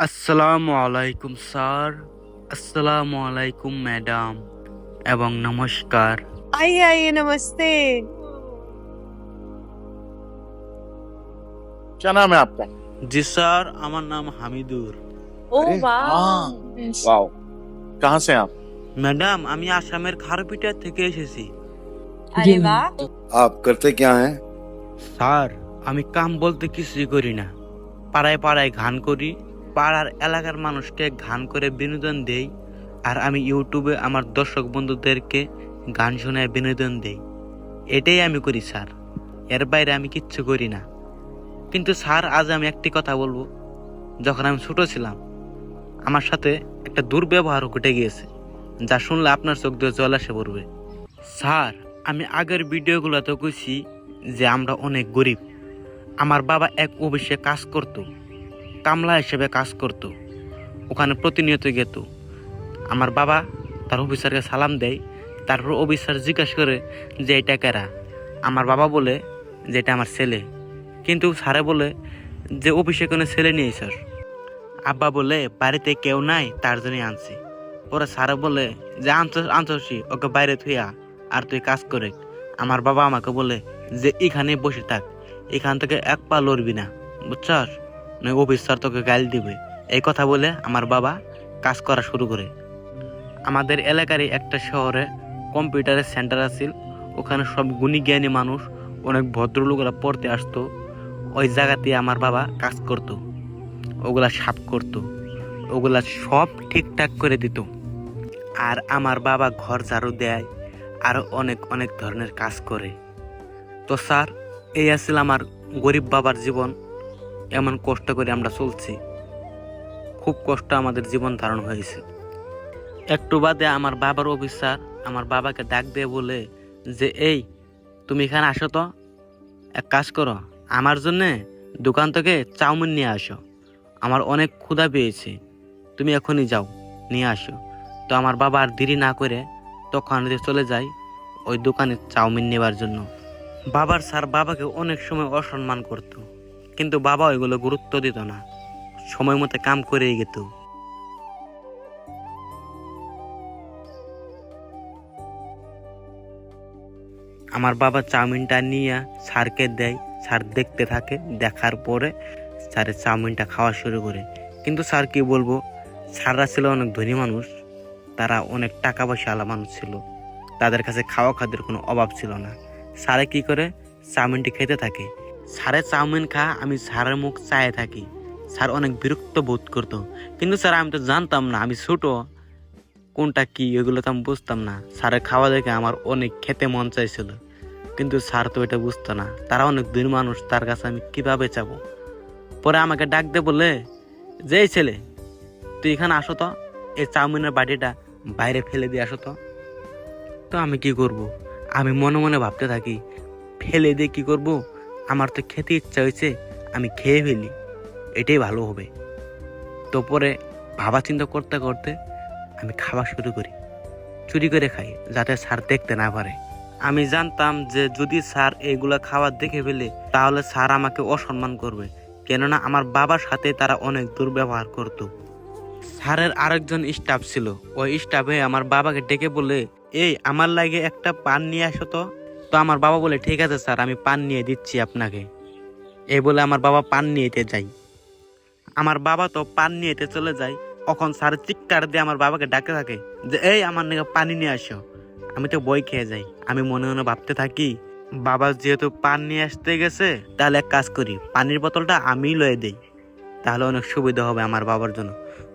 আসসালামু আলাইকুম স্যার আসসালামু আলাইকুম ম্যাডাম এবং নমস্কার आइए आइए नमस्ते क्या नाम है आपका জি স্যার আমার নাম হামিদুর ओ अरे, वाह हाँ। वाओ कहाँ से हैं आप ম্যাডাম আমি আসামের খারপিটা থেকে এসেছি अरे वाह आप करते क्या हैं স্যার আমি কাম বলতে কিছুই করি না পাড়ায় পাড়ায় গান করি পাড়ার এলাকার মানুষকে গান করে বিনোদন দেই আর আমি ইউটিউবে আমার দর্শক বন্ধুদেরকে গান শোনায় বিনোদন দেই। এটাই আমি করি, স্যার। এর বাইরে আমি কিচ্ছু করি না। কিন্তু স্যার, আজ আমি একটি কথা বলব। যখন আমি ছোটো ছিলাম, আমার সাথে একটা দুর্ব্যবহার ঘটে গিয়েছে, যা শুনলে আপনার চোখ দিয়ে জল এসে পড়বে। স্যার, আমি আগের ভিডিওগুলোতে কইছি যে আমরা অনেক গরিব। আমার বাবা এক অফিসে কাজ করত। কামলা হিসেবে কাজ করত। ওখানে প্রতিনিয়ত গেত। আমার বাবা তার অফিসারকে সালাম দেয়, তারপর অফিসার জিজ্ঞাসা করে যে, এটা কেরা? আমার বাবা বলে যে, এটা আমার ছেলে। কিন্তু স্যারে বলে যে, অফিসে কোনো ছেলে নেই, স্যার। আব্বা বলে, বাড়িতে কেউ নাই, তার জন্যই আনছি। ওরা স্যারে বলে যে, আনছ আনছি ওকে বাইরে থুইয়া আর তুই কাজ করে। আমার বাবা আমাকে বলে যে এখানে বসে থাক, এখান থেকে এক পা লড়বি না, বুঝছস? নয় অফিসার তোকে গাইল দিবে। এই কথা বলে আমার বাবা কাজ করা শুরু করে। আমাদের এলাকারই একটা শহরে কম্পিউটারের সেন্টার আছিল। ওখানে সব গুণী জ্ঞানী মানুষ, অনেক ভদ্রলোকরা পড়তে আসতো। ওই জায়গাতে আমার বাবা কাজ করত। ওগুলা সাপ করত। ওগুলা সব ঠিকঠাক করে দিত। আর আমার বাবা ঘর ঝাড়ু দেয় আরও অনেক অনেক ধরনের কাজ করে। তো স্যার, এই আছিল আমার গরিব বাবার জীবন। এমন কষ্ট করে আমরা চলছি। খুব কষ্ট আমাদের জীবন ধারণ হয়েছে। একটু বাদে আমার বাবার অফিসার আমার বাবাকে ডাক দিয়ে বলে যে, এই, তুমি এখানে আসো তো। এক কাজ করো, আমার জন্যে দোকান থেকে চাউমিন নিয়ে আসো। আমার অনেক ক্ষুধা পেয়েছে। তুমি এখনই যাও, নিয়ে আসো। তো আমার বাবা আর দেরি না করে তখন চলে যায় ওই দোকানে চাউমিন নেবার জন্য। বাবার স্যার বাবাকে অনেক সময় অসম্মান করত। কিন্তু বাবা ওইগুলো গুরুত্ব দিত না। সময় মতো কাম করেই যেত আমার বাবা চাউমিনটা নিয়ে স্যারকে দেয়। স্যার দেখতে থাকে, দেখার পরে স্যারের চাউমিনটা খাওয়া শুরু করে। কিন্তু স্যার কি বলব, স্যাররা ছিল অনেক ধনী মানুষ, তারা অনেক টাকা পয়সা আলা মানুষ ছিল। তাদের কাছে খাওয়া খাদ্যের কোনো অভাব ছিল না। স্যারে কি করে, চাউমিনটি খেতে থাকে। স্যারে চাউমিন খা, আমি স্যারের মুখ চায়ে থাকি। স্যার অনেক বিরক্ত বোধ করতো। কিন্তু স্যার, আমি তো জানতাম না, আমি ছোট। কোনটা কি, এগুলো তো আমি বুঝতাম না। স্যারের খাওয়া দেখে আমার অনেক খেতে মন চাইছিল। কিন্তু স্যার তো এটা বুঝতো না। তারা অনেক দিন মানুষ, তার কাছে আমি কীভাবে যাব? পরে আমাকে ডাক দে বলে যে ছেলে, তুই এখানে আসো তো। এই চাউমিনের বাটিটা বাইরে ফেলে দিয়ে আসো তো। তো আমি কি করব? আমি মনে মনে ভাবতে থাকি, ফেলে দিয়ে কি করব? আমার তো খেতে ইচ্ছা হয়েছে, আমি খেয়ে ফেলি। এটাই ভালো হবে। তো পরে ভাবা চিন্তা করতে করতে আমি খাওয়া শুরু করি। চুরি করে খাই, যাতে স্যার দেখতে না পারে। আমি জানতাম যে যদি স্যার এগুলা খাবার দেখে ফেলে, তাহলে স্যার আমাকে অসম্মান করবে। কেননা আমার বাবার সাথে তারা অনেক দুর্ব্যবহার করত। স্যারের আরেকজন স্টাফ ছিল। ওই স্টাফে আমার বাবাকে ডেকে বলে, এই, আমার লাগে একটা পান নিয়ে আসো তো। তো আমার বাবা বলে, ঠিক আছে স্যার, আমি পান নিয়ে দিচ্ছি আপনাকে। এই বলে আমার বাবা পান নিয়েতে যাই আমার বাবা তো পান নিয়েতে চলে যায় তখন স্যার চিৎকার দিয়ে আমার বাবাকে ডাকে থাকে যে, এই আমার নাকি পানি নিয়ে আসো। আমি তো বই খেয়ে যাই। আমি মনে মনে ভাবতে থাকি, বাবা যেহেতু পান নিয়ে আসতে গেছে, তাহলে এক কাজ করি, পানির বোতলটা আমি লয়ে দেই। তাহলে অনেক সুবিধা হবে আমার বাবার জন্য।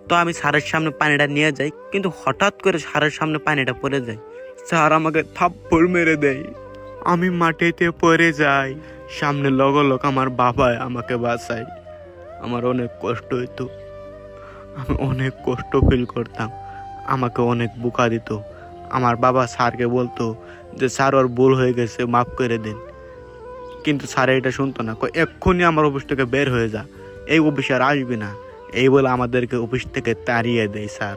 তো আমি স্যারের সামনে পানিটা নিয়ে যাই, কিন্তু হঠাৎ করে স্যারের সামনে পানিটা পড়ে যায়। স্যার আমাকে থাপ্পড় মেরে দেয়। আমি মাটিতে পড়ে যাই। সামনে লগলক আমার বাবা আমাকে বাঁচায়। আমার অনেক কষ্ট হইতো। আমি অনেক কষ্ট ফিল করতাম। আমাকে অনেক বোকা দিত। আমার বাবা স্যারকে বলতো যে, স্যার, ওর ভুল হয়ে গেছে, মাফ করে দিন। কিন্তু স্যার এটা শুনতো না। এক্ষুনি আমার অফিস থেকে বের হয়ে যা। এই অফিসে আর আসবি না। এই বলে আমাদেরকে অফিস থেকে তাড়িয়ে দেয় স্যার।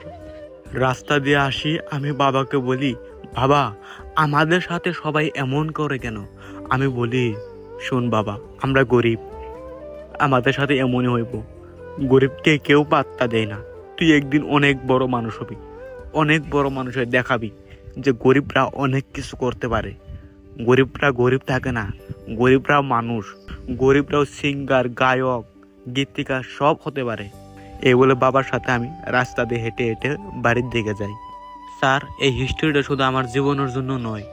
রাস্তা দিয়ে আসি, আমি বাবাকে বলি, বাবা আমাদের সাথে সবাই এমন করে কেন? আমি বলি, শোন বাবা, আমরা গরিব। আমাদের সাথে এমনই হইব। গরিবকে কেউ পাত্তা দেয় না। তুই একদিন অনেক বড় মানুষ হবি। অনেক বড় মানুষ হয়ে দেখাবি যে গরিবরা অনেক কিছু করতে পারে। গরিবরা গরিব থাকে না, গরিবরা মানুষ। গরিবরাও সিঙ্গার, গায়ক, গীতিকার সব হতে পারে। এই বলে বাবার সাথে আমি রাস্তা দিয়ে হেঁটে হেঁটে বাড়ির দিকে যাই। স্যার, এই হিস্টোরিটা শুধু আমার জীবনের জন্য নয়,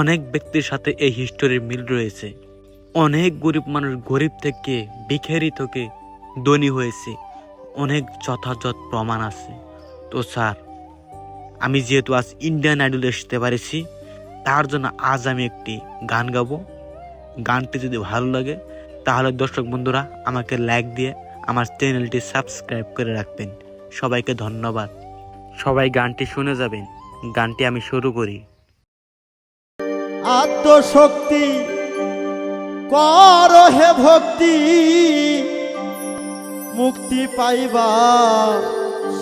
অনেক ব্যক্তির সাথে এই হিস্টোরির মিল রয়েছে। অনেক গরিব মানুষ গরিব থেকে, ভিখারি থেকে ধনী হয়েছে। অনেক যথাযথ প্রমাণ আছে। তো স্যার, আমি যেহেতু আজ ইন্ডিয়ান আইডল আসতে পারেছি, তার জন্য আজ আমি একটি গান গাবো। গানটি যদি ভালো লাগে, তাহলে দর্শক বন্ধুরা আমাকে লাইক দিয়ে আমার চ্যানেলটি সাবস্ক্রাইব করে রাখবেন। সবাইকে ধন্যবাদ। সবাই গানটি শুনে যাবেন। গানটি আমি শুরু করি। আত্মশক্তি কর হে ভক্তি, মুক্তি পাইবা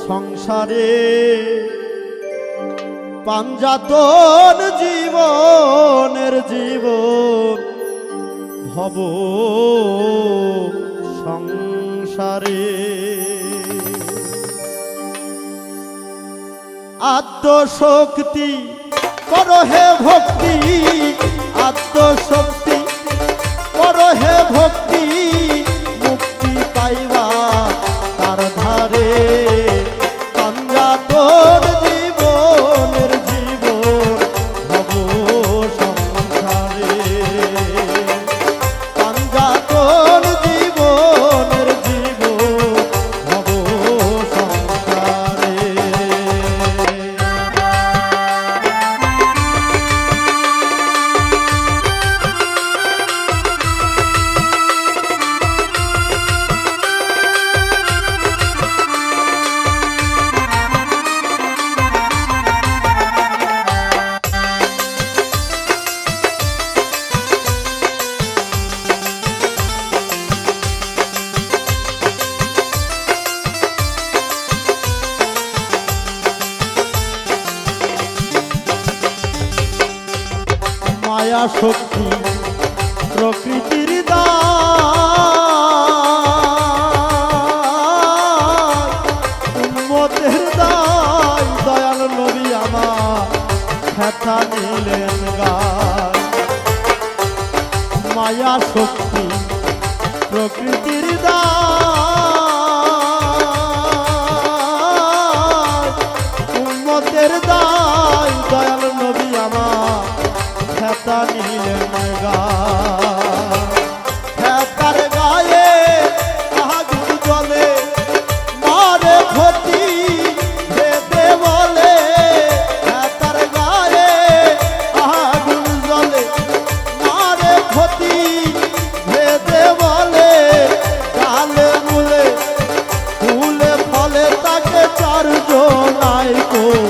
সংসারে। পাঞ্জাতন জীবনের জীবন ভব সংসারে। আত্মশক্তি করো হে ভক্তি আত্মশক্তি করো হে ভক্তি। মায়া শক্তি প্রকৃতির উন্মতের দায় দয়াল নবী আমার খেতা নিলেন মায়া শক্তি প্রকৃতির দায় তাকে নাই আইকো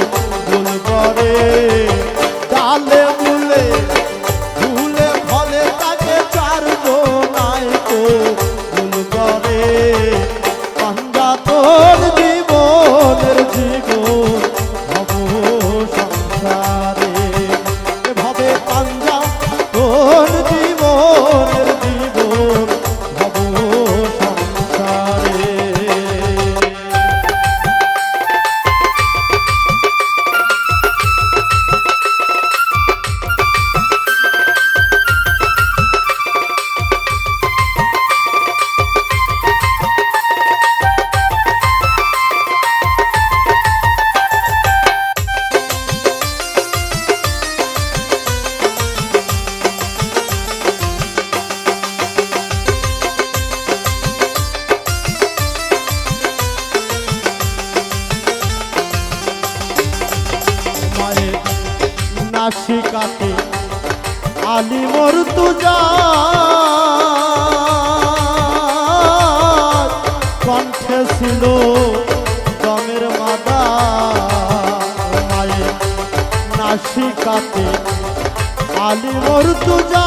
নাসিকাতে আলি মোর তুজা কণ্ঠে ছিল দমের মাদা। নাসিকাতে আলি মোর তুজা